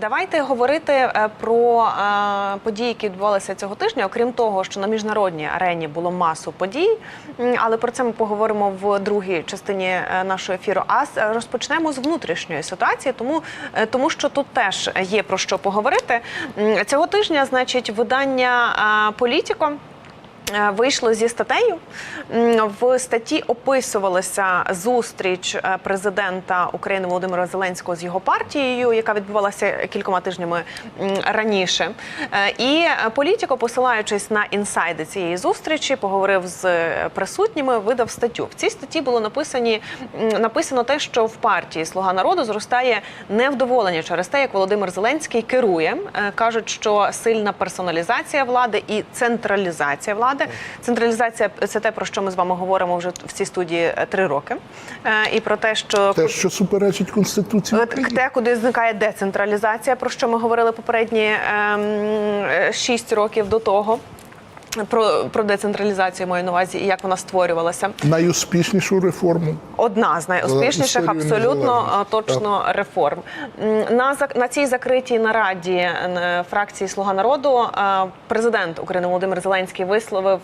Давайте говорити е, про е, події, які відбувалися цього тижня. Окрім того, що на міжнародній арені було масу подій, але про це ми поговоримо в другій частині е, нашого ефіру. А розпочнемо з внутрішньої ситуації, тому, тому що тут теж є про що поговорити. Цього тижня, значить, видання Політіко. Е, Вийшло зі статтею. В статті описувалася зустріч е, президента України Володимира Зеленського з його партією, яка відбувалася кількома тижнями раніше. Е, І політико, посилаючись на інсайди цієї зустрічі, поговорив з присутніми, видав статтю. В цій статті було написані написано те, що в партії Слуга народу зростає невдоволення через те, як Володимир Зеленський керує. Кажуть, що сильна персоналізація влади і централізація влади. Централізація це те, про що ми з вами говоримо вже в цій студії е, три роки. Е, І про те, що Те, що суперечить Конституції України. те, куди зникає децентралізація, про що ми говорили попередні ем, е, шість років до того. Про, про децентралізацію маю на увазі і як вона створювалася. Найуспішнішу реформу. Одна з найуспішніших, абсолютно е, точно реформ. На на цій закритій нараді е, фракції Слуга народу е, президент України Володимир Зеленський висловив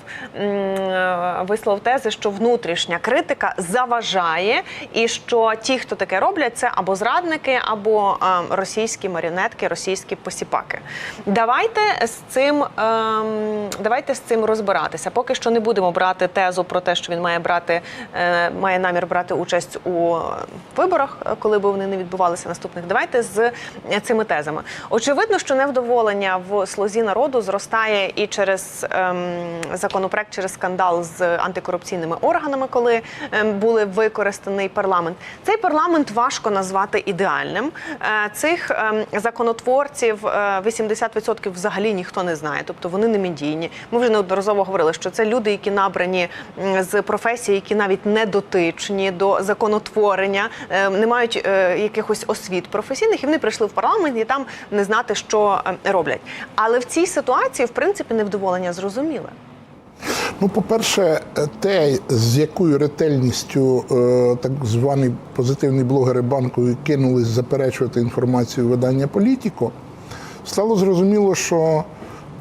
висловив тези, що внутрішня критика заважає, і що ті, хто таке роблять, це або зрадники, або російські маріонетки, російські посіпаки. Давайте з цим ем, давайте з цим розбиратися. Поки що не будемо брати тезу про те, що він має брати, е, має намір брати участь у виборах, е, коли б вони не відбувалися наступних. Давайте з е, цими тезами. Очевидно, що невдоволення в слузі народу зростає і через ем, законопроект, через скандал з антикорупційними органами, коли ем, були використаний парламент. Цей парламент важко назвати ідеальним. Цих ем, законотворців е, 80% взагалі ніхто не знає, тобто вони не медійні. Ми вже неодноразово говорили, що це люди, які набрані з професії, які навіть не дотичні до законотворення, е, не мають е, якихось освіт професійних, і вони прийшли в парламент і там не знати, що е, роблять. Але в цій ситуації, в принципі, невдоволення зрозуміле. Ну, по-перше, те, з якою ретельністю е, так звані позитивні блогери банку кинулись заперечувати інформацію видання Політіко, стало зрозуміло, що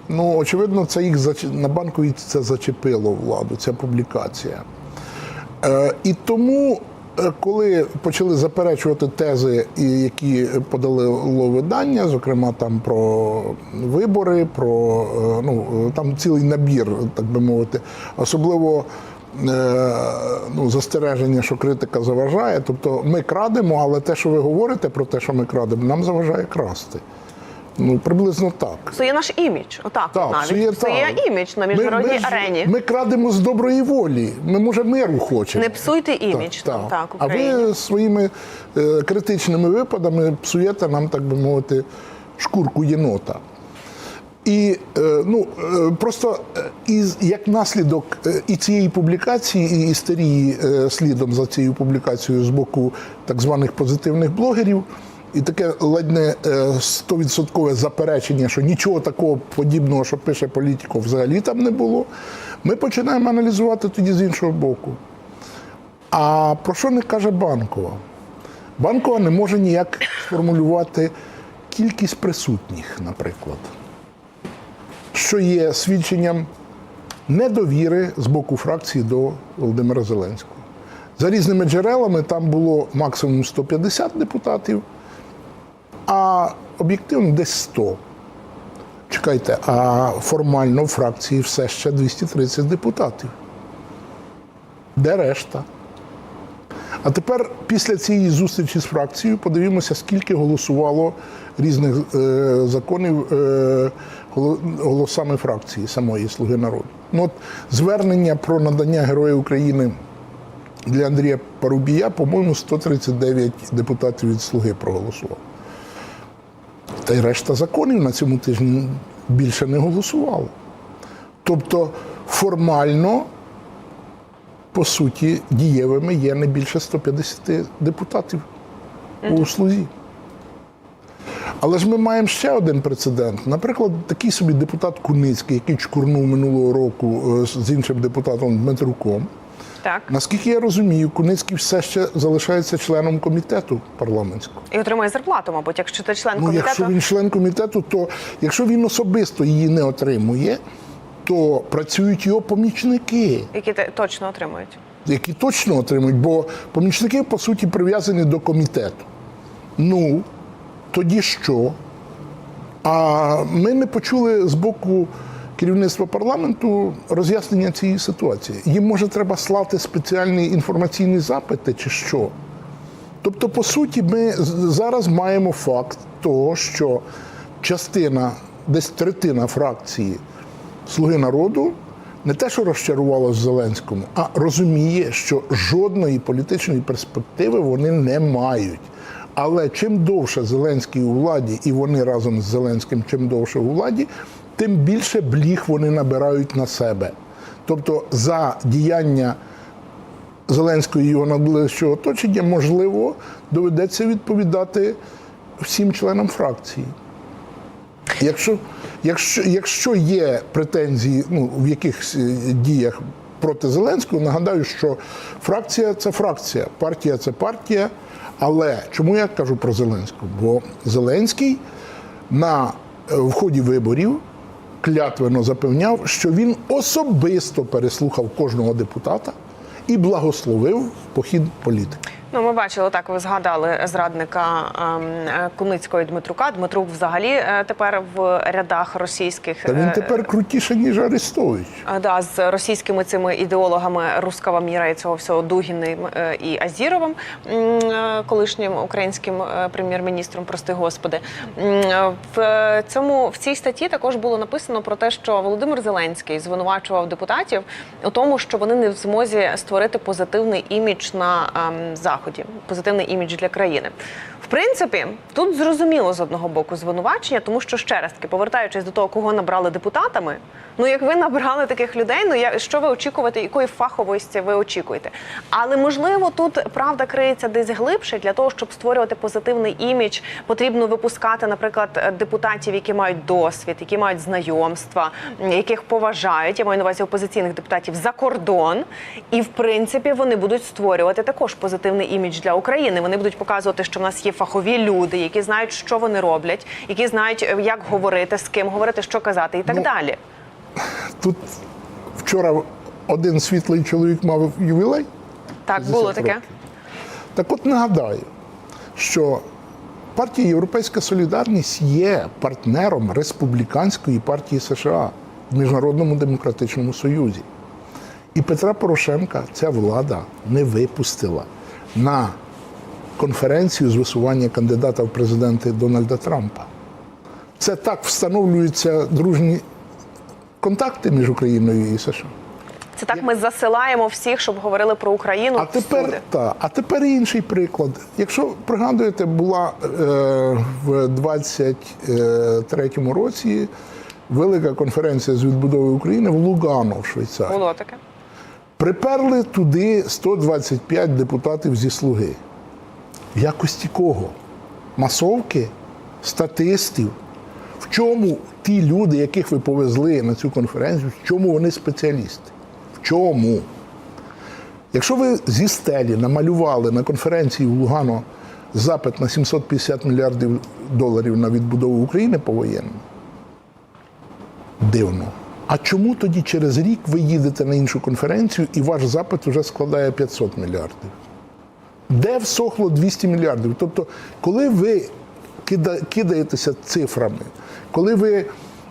ну, очевидно, це їх зач- на банку це зачепило владу, ця публікація. Е, І тому, е, коли почали заперечувати тези, які подало видання, зокрема там про вибори, про е, ну там цілий набір, так би мовити, особливо. е, Ну, застереження, що критика заважає. Тобто ми крадемо, але те, що ви говорите про те, що ми крадемо, нам заважає красти. Ну, приблизно так. Псує наш імідж. Отак, Так, навіть псує, псує так. імідж на міжнародній ми ж- арені. Ми крадемо з доброї волі. Ми, може, миру хочемо. Не псуйте імідж нам, так, а Україні. ви своїми е, критичними випадами псуєте нам, так би мовити, шкурку єнота. І е, ну, е, просто е, із, як наслідок е, і цієї публікації, і істерії е, слідом за цією публікацією з боку так званих позитивних блогерів, і таке ледь не е, стовідсоткове заперечення, що нічого такого подібного, що пише політико, взагалі там не було. Ми починаємо аналізувати тоді з іншого боку. А про що не каже Банкова? Банкова не може ніяк сформулювати кількість присутніх, наприклад, що є свідченням недовіри з боку фракції до Володимира Зеленського. За різними джерелами там було максимум 150 депутатів, а об'єктивно десь 100. Чекайте, а формально в фракції все ще 230 депутатів. Де решта? А тепер після цієї зустрічі з фракцією подивимося, скільки голосувало різних е, законів е, голосами фракції самої Слуги народу. Ну, от звернення про надання Героя України для Андрія Парубія, по-моєму, 139 депутатів від Слуги проголосував. Та й решта законів на цьому тижні більше не голосувало. Тобто формально по суті, дієвими є не більше 150 депутатів у слузі. Але ж ми маємо ще один прецедент. Наприклад, такий собі депутат Куницький, який чкурнув минулого року е, з іншим депутатом Дмитруком. Так. Наскільки я розумію, Куницький все ще залишається членом комітету парламентського. І отримує зарплату, мабуть, якщо ти член Ну, комітету. якщо він член комітету, то якщо він особисто її не отримує, то працюють його помічники, Які точно отримують. які точно отримують, бо помічники, по суті, прив'язані до комітету. Ну, тоді що? А ми не почули з боку керівництва парламенту роз'яснення цієї ситуації. Їм може треба слати спеціальні інформаційні запити чи що. Тобто, по суті, ми зараз маємо факт того, що частина, десь третина фракції Слуги народу не те, що розчарувалася в Зеленському, а розуміє, що жодної політичної перспективи вони не мають. Але чим довше Зеленський у владі, і вони разом з Зеленським чим довше у владі, тим більше бліг вони набирають на себе. Тобто за діяння Зеленського і його найближчого оточення, можливо, доведеться відповідати всім членам фракції. Якщо, якщо, якщо є претензії ну, в якихось е, діях проти Зеленського, нагадаю, що фракція це фракція, партія це партія. Але чому я кажу про Зеленського? Бо Зеленський на е, в ході виборів клятвено запевняв, що він особисто переслухав кожного депутата і благословив похід політики. Ну, ми бачили так. Ви згадали зрадника ем, е, Куницького і Дмитрука. Дмитрук взагалі е, тепер в рядах російських Та він е, тепер крутіше, ніж Арестович. Да, з російськими цими ідеологами руского міра і цього всього Дугіним і Азіровим, колишнім українським прем'єр-міністром, прости господи. В цьому в цій статті також було написано про те, що Володимир Зеленський звинувачував депутатів у тому, що вони не в змозі створити позитивний імідж на ем, заході, позитивний імідж для країни. В принципі, тут зрозуміло з одного боку звинувачення, тому що ще раз таки повертаючись до того, кого набрали депутатами. Ну, як ви набрали таких людей, ну я що ви очікуєте, якої фаховості ви очікуєте? Але можливо, тут правда криється десь глибше для того, щоб створювати позитивний імідж, потрібно випускати, наприклад, депутатів, які мають досвід, які мають знайомства, яких поважають. Я маю на увазі опозиційних депутатів за кордон, і в принципі вони будуть створювати також позитивний імідж для України. Вони будуть показувати, що в нас є фахові люди, які знають, що вони роблять, які знають, е, як говорити, з ким говорити, що казати, і так Ну, далі. Тут вчора один світлий чоловік мав ювілей. Так, було таке. років. Так от нагадаю, що партія Європейська Солідарність є партнером республіканської партії США в Міжнародному демократичному союзі. І Петра Порошенка ця влада не випустила на конференцію з висування кандидата в президенти Дональда Трампа. Це так встановлюються дружні контакти між Україною і США. Це так ми засилаємо всіх, щоб говорили про Україну. А тепер та, а тепер інший приклад. Якщо пригадуєте, була е, в 23-му році велика конференція з відбудови України в Лугано в Швейцарії. було таке. Приперли туди 125 депутатів зі слуги. В якості кого? Масовки, статистів. В чому ті люди, яких ви повезли на цю конференцію, в чому вони спеціалісти? В чому? Якщо ви зі стелі намалювали на конференції в Лугано запит на 750 мільярдів доларів на відбудову України повоєнну, дивно. А чому тоді через рік ви їдете на іншу конференцію і ваш запит вже складає 500 мільярдів? Де всохло 200 мільярдів? Тобто, коли ви кидаєтеся цифрами, коли ви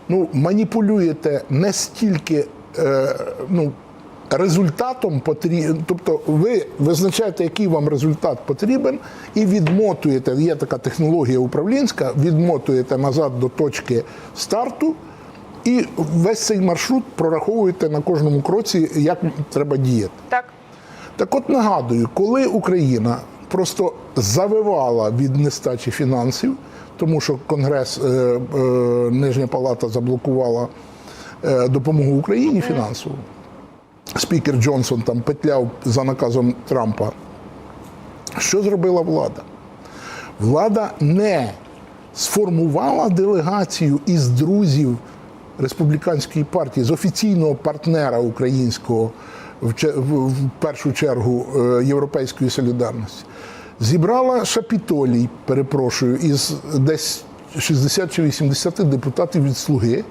ну, маніпулюєте не стільки е, ну, результатом потрібен, тобто ви визначаєте, який вам результат потрібен, і відмотуєте, є така технологія управлінська, відмотуєте назад до точки старту. І весь цей маршрут прораховуєте на кожному кроці, як треба діяти. Так. Так от нагадую, коли Україна просто завивала від нестачі фінансів, тому що Конгрес, е, е, Нижня Палата заблокувала е, допомогу Україні фінансову, спікер Джонсон там петляв за наказом Трампа. Що зробила влада? Влада не сформувала делегацію із друзів республіканської партії, з офіційного партнера українського в, першу чергу е, Європейської солідарності, зібрала Шапітолій, перепрошую, із десь 60 чи 80 депутатів від Слуги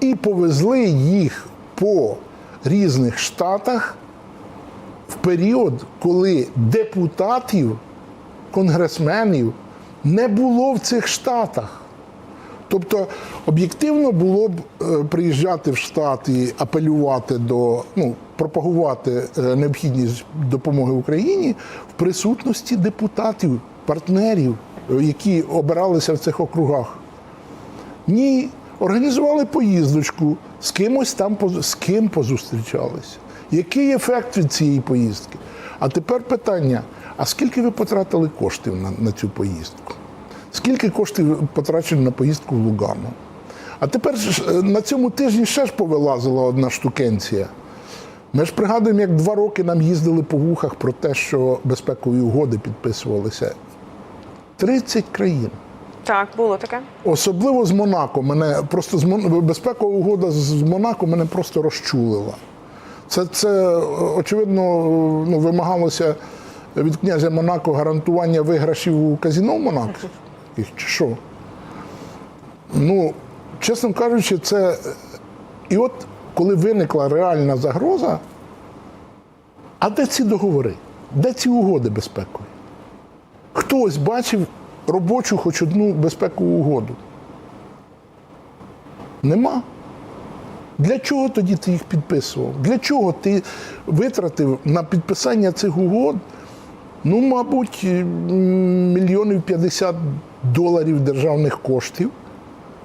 і повезли їх по різних штатах в період, коли депутатів, конгресменів не було в цих штатах. Тобто об'єктивно було б е, приїжджати в штат і апелювати до ну, пропагувати е, необхідність допомоги Україні в присутності депутатів, партнерів, е, які обиралися в цих округах. Ні, організували поїздочку, з кимось там з ким позустрічалися. Який ефект від цієї поїздки? А тепер питання: а скільки ви потратили коштів на, на цю поїздку? Скільки коштів потрачено на поїздку в Лугану? А тепер е, на цьому тижні ще ж повилазила одна штукенція. Ми ж пригадуємо, як два роки нам їздили по вухах про те, що безпекові угоди підписувалися. 30 країн. Так, було таке. Особливо з Монако. Мене просто з Мон... безпекова угода з Монако мене просто розчулила. Це, це очевидно, ну, вимагалося від князя Монако гарантування виграшів у казіно в Монако. Чи що? Ну, чесно кажучи, це. І от коли виникла реальна загроза, а де ці договори? Де ці угоди безпекові? Хтось бачив робочу хоч одну безпекову угоду? Нема. Для чого тоді ти їх підписував? Для чого ти витратив на підписання цих угод, ну, мабуть, мільйонів 50 доларів державних коштів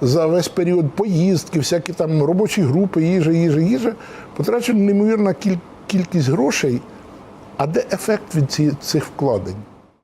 за весь період поїздки, всякі там робочі групи, їжа, їжа, їжа, потрачена неймовірна кількість грошей. А де ефект від цих вкладень?